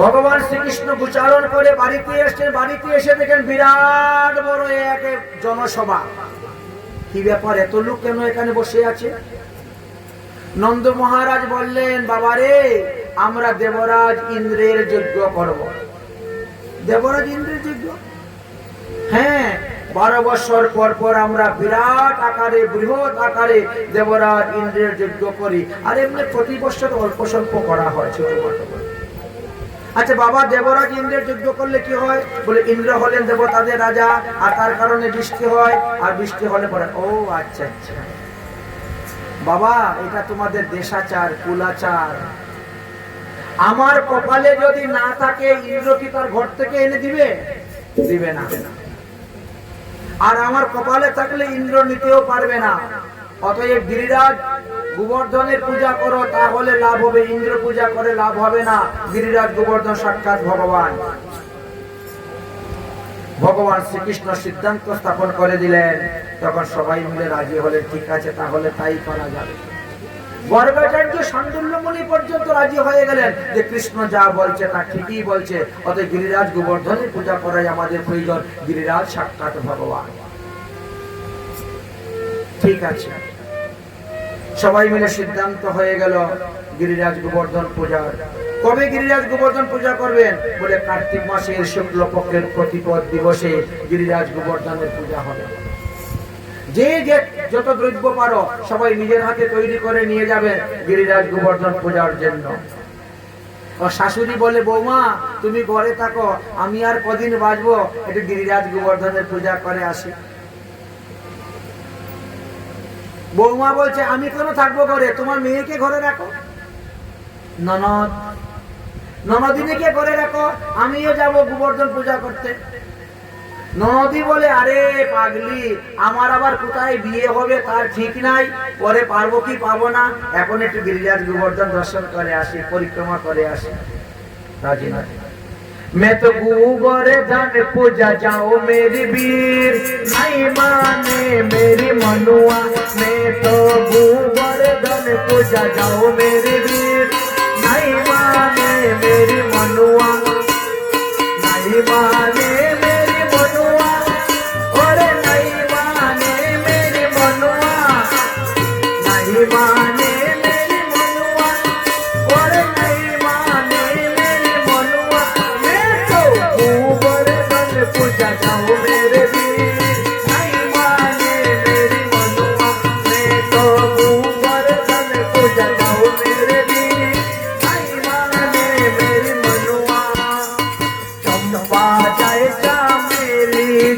ভগবান শ্রীকৃষ্ণ গুচারণ করে বাড়িতে এসছেন বাড়িতে এসে দেখেন বিরাট বড় এক জনসভা। কি ব্যাপার, এত লোক কেন এখানে বসে আছে? নন্দ মহারাজ বললেন, বাবারে, আমরা দেবরাজ ইন্দ্রের যজ্ঞ করব। দেবরাজ ইন্দ্রের যজ্ঞ? হ্যাঁ বারো বছর পর পর আমরা বিরাট আকারে, বৃহৎ আকারে দেবরাজ ইন্দ্রের যজ্ঞ করি। আর এমনি প্রতি বছর অল্প স্বল্প করা হয় করে। আচ্ছা বাবা দেবরাজ ইন্দ্রের যজ্ঞ করলে কি হয়? বলে, ইন্দ্র হলেন দেবতাদের রাজা, আর তার কারণে বৃষ্টি হয়, আর বৃষ্টি হলে পরে, ও আচ্ছা আচ্ছা। বাবা, এটা তোমাদের দেশাচার, কুলাচার। আমার কপালে যদি না থাকে, ইন্দ্র কি তার ঘর থেকে এনে দিবে? দিবে না। আর আমার কপালে থাকলে ইন্দ্র নিতেও পারবে না। অতএব গিরিরাজ গোবর্ধনের পূজা করো, তাহলে লাভ হবে। ইন্দ্র পূজা করে লাভ হবে না। গিরিরাজ গোবর্ধন সাক্ষাৎ ভগবান। ভগবান শ্রীকৃষ্ণ সিদ্ধান্ত স্থাপন করে দিলেন। তখন সবাই মিলে রাজি হলেন, ঠিক আছে, তাহলে তাই করা যাবে। গর্গাচার্য সান্ডুল্যমণি পর্যন্ত রাজি হয়ে গেলেন যে কৃষ্ণ যা বলছে তা ঠিকই বলছে। অতএব গিরিরাজ গোবর্ধনের পূজা করাই আমাদের প্রয়োজন। গিরিরাজ সাক্ষাৎ ভগবান। ঠিক আছে। সবাই মিলে সিদ্ধান্ত হয়ে গেল গিরিরাজ গোবর্ধন পূজার। কবে গিরিরাজ গোবর্ধন পূজা করবেন? বলে কার্তিক মাসের শুক্ল পক্ষের প্রতিপদ দিবসে গিরিরাজ গোবর্ধনের পূজা হবে। যে যে যত দ্রব্য পারো, সবাই নিজের হাতে তৈরি করে নিয়ে যাবে গিরিরাজ গোবর্ধন পূজার জন্য। শাশুড়ি বলে, বৌমা, তুমি ঘরে থাকো, আমি আর কদিন বাঁচবো? একটু গিরিরাজ গোবর্ধনের পূজা করে আসি। বৌমা বলছে, আমি কেন থাকব ঘরে? তোমার মেয়েকে ঘরে রাখো। ননদ, ননদিনীকে ঘরে রাখো, আমিও যাব গোবর্ধন পূজা করতে। নদী বলে, আরে পাগলি, আমার আবার কোথায় বিয়ে হবে তার ঠিক নাই। পরে পারব কি পাবো না? এখন একটু গিরিরাজ গোবর্ধন দর্শন করে আসি, পরিক্রমা করে আসি। রাজি নয়। मैं तो गोबर धन पूजा जाओ मेरी वीर। नहीं माने मेरी मनुआ। मैं तो गोबर धन पूजा जाओ मेरी वीर। नहीं माने मेरी मनुआ। नहीं माने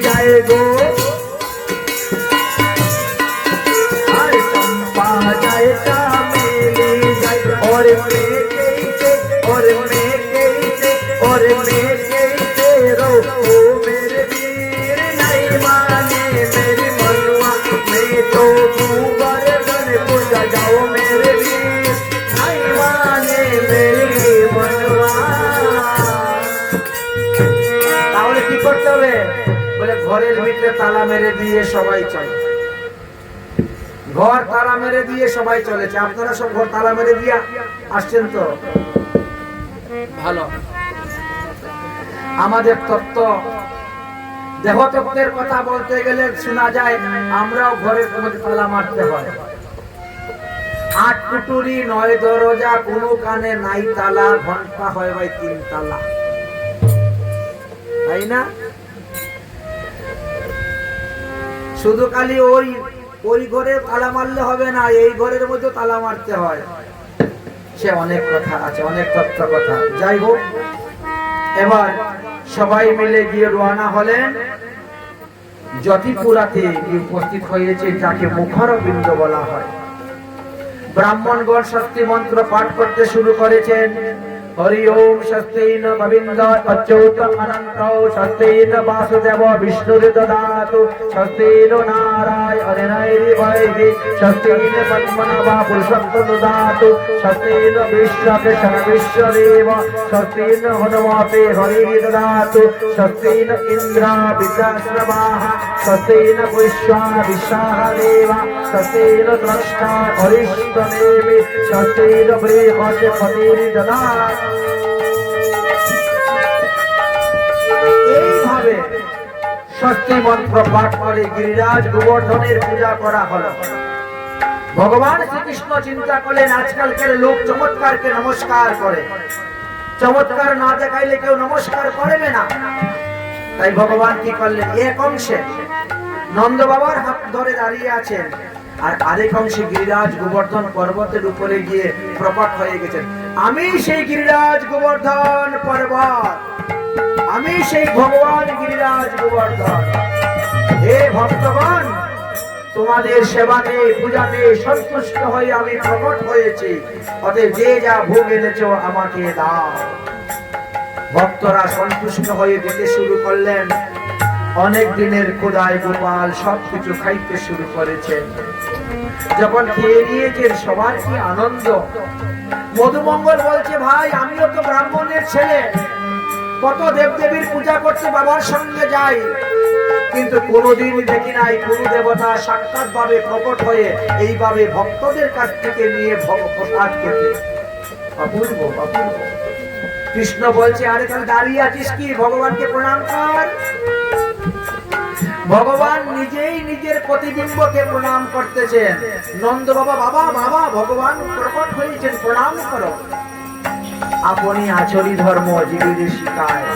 যায় গো। ঘরের ভিতরে তালা মেরে দিয়ে সবাই চলে। ঘর তালা মেরে দিয়ে সবাই চলেছে আপনারা সব ঘর তালা মেরে দিয়ে আসছেন তো? ভালো। আমাদের তত্ত্ব। দেহতত্ত্বের কথা বলতে গেলে শোনা যায়, আমরাও ঘরের মধ্যে তালা মারতে হয়। আট কুটুরি নয় দরজা, কোনো কানে নাই তালা, ঘণ্টা হয় ভাই তিন তালা। তাই না? শুধু খালি ওই ওই ঘরে তালা মারলে হবে না, এই ঘরের মধ্যে তালা মারতে হয়। সে অনেক কথা আছে, অনেক তথ্য কথা। যাই হোক, এবার সবাই মিলে গিয়ে রওনা হলেন। জ্যোতিপুরাতে গিয়ে উপস্থিত হয়েছে, যাকে মুখরবিন্দ বলা হয়। ব্রাহ্মণগণ শক্তি মন্ত্র পাঠ করতে শুরু করেছেন। হরি ওম স্বস্তিন গোবিন্দ অচ্যুত অনন্ত স্বস্তিন বাসুদেব বিষ্ণুর দদাতু স্বস্তিন নারায়ণ নৈরি বৈহি স্বস্তিন পদ্মনাভা পুরুষোত্তম দদাতু স্বস্তিন বিশ্বকৃষ্ণ বিশ্বদেব স্বস্তিন হনুমতে হরিরি দদাতু স্বস্তিন ইন্দ্র বিদ্যাশ্রবাহ স্বস্তিন পুষ্পা বিশাহ দেব গায়ত্রী মন্ত্র পাঠ করে গিরিরাজ গোবর্ধনের পূজা করা হলো। ভগবান শ্রীকৃষ্ণ চিন্তা করলেন, আজকালকার লোক চমৎকারকে নমস্কার করে। চমৎকার না দেখাইলে কেউ নমস্কার করবে না। তাই ভগবান কি করলেন? এক অংশে নন্দ বাবার হাত ধরে দাঁড়িয়ে আছেন আর আরেক অংশে গিরিরাজ গোবর্ধন পর্বতের উপরে গিয়ে প্রকট হয়ে গেছেন। আমি সেই গিরিরাজ গোবর্ধন পর্বত। আমি সেই ভগবান গিরিরাজ গোবর্ধন। হে ভক্তগণ, তোমাদের সেবাতে, পূজাতে সন্তুষ্ট হয়ে আমি প্রকট হয়েছি। অতএব যে যা ভোগ এনেছ আমাকে দাও। ভক্তরা সন্তুষ্ট হয়ে দিতে শুরু করলেন। অনেক দিনের কোদায় গোপাল সবকিছু খাইতে শুরু করেছেন। যখন খেয়ে নিয়েছেন, সবার কি আনন্দ? মধুমঙ্গল বলছে, ভাই, আমিও তো ব্রাহ্মণের ছেলে। কত দেবদেবীর পূজা করতে বাবার সঙ্গে যাই। কিন্তু কোনোদিন দেখি নাই কোন দেবতা সাক্ষাৎ ভাবে প্রকট হয়ে এইভাবে ভক্তদের কাছ থেকে নিয়ে প্রসাদ খেতে। অপূর্ব অপূর্ব। কৃষ্ণ বলছে, আরে তাহলে দাঁড়িয়ে আছিস কি? ভগবানকে প্রণাম কর। ভগবান নিজেই নিজের প্রতিবিম্বকে প্রণাম করতেছেন। নন্দ বাবা বাবা বাবা, ভগবান প্রকট হয়েছেন, প্রণাম করো। আপনি আচরি ধর্ম জীবিত শিখায়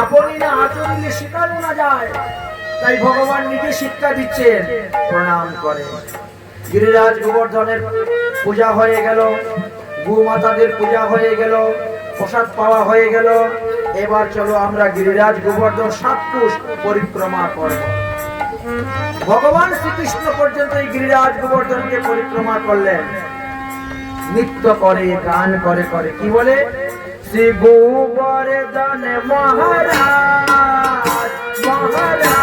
আপনি না আচরিলে শিখানো না যায়। তাই ভগবান নিজে শিক্ষা দিচ্ছেন, প্রণাম করে। গিরিরাজ গোবর্ধনের পূজা হয়ে গেল, গোমাতাদের পূজা হয়ে গেল, প্রসাদ পাওয়া হয়ে গেল। এবার চলো আমরা গিরিরাজ গোবর্ধন সাতপুষ পরিক্রমা করব। ভগবান শ্রীকৃষ্ণ পর্যন্ত এই গিরিরাজ গোবর্ধনকে পরিক্রমা করলেন। নৃত্য করে গান করে করে। কি বলে? শ্রী গোবর্ধন মহারাজ মহারাজ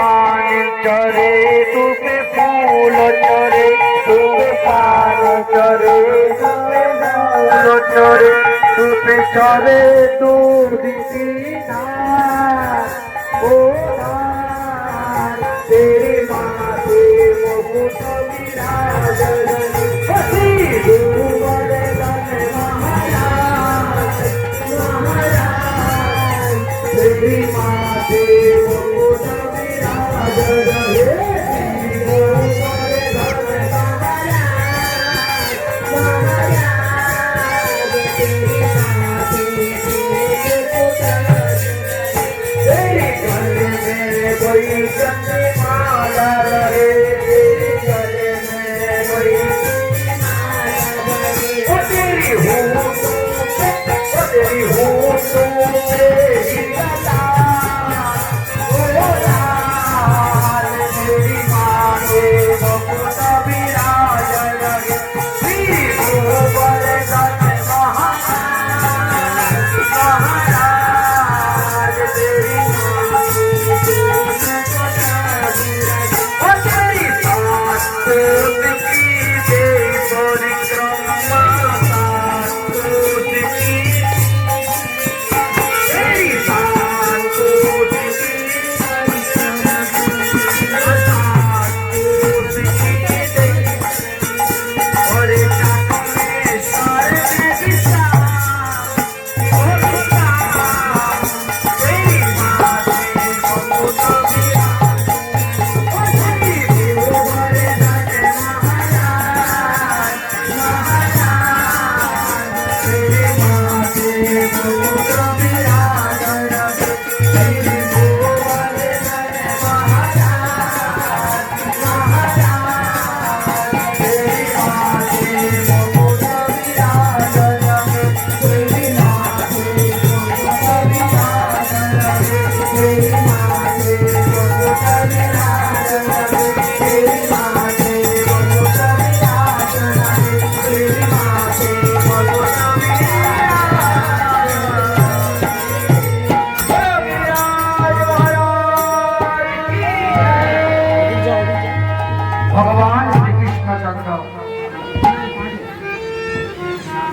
পান চরে তুপে ফুল চরে তুপে পান চরে চরে তুপে চরে তু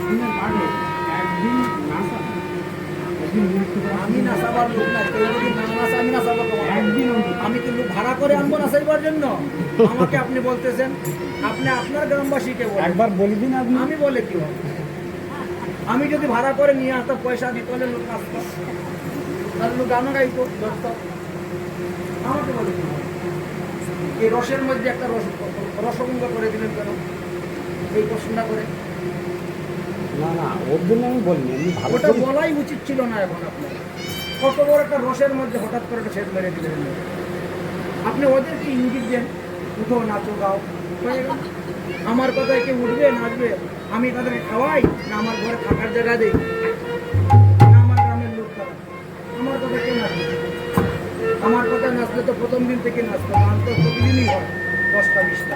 একদিন নাসা একদিন আমি নাসাবার লোক না কেউ না নাসা একদিন আমি কিন্তু ভাড়া করে আনব না নাসাইবার জন্য। আমাকে আপনি বলতেছেন আপনি আপনার গ্রামবাসীকে একবার বলে দিন আপনি। আমি বলে কি আমি যদি ভাড়া করে নিয়ে আসতাম পয়সা দিত তাহলে লোক আসতো। তাহলে লোক গানও গাইতো ধরতো। আমাকে বলে এই রসের মধ্যে একটা রস রসগঙ্গা করে দিলেন কেন? এই প্রশ্নটা করে। না না ওর জন্য আমি বলিনি আমি ভালো ওটা বলাই উচিত ছিল না এখন আপনার। কত বড় একটা রসের মধ্যে হঠাৎ করে একটা ছেদ মেরে দিলেন। আপনি ওদেরকে ইঙ্গিত দেন? উঠো নাচো গাও। হয়ে আমার কথায় কেউ উঠবে নাচবে? আমি তাদেরকে খাওয়াই না আমার ঘরে থাকার জায়গা দিই? না আমার গ্রামের লোক তারা আমার কথা কে নাচবে? আমার কথা নাচলে তো প্রথম দিন থেকে নাচতো গান তো প্রতিদিনই হয় দশটা বিশটা।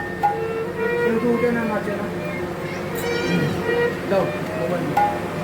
কিন্তু উঠে না নাচে না। যাও। সবাই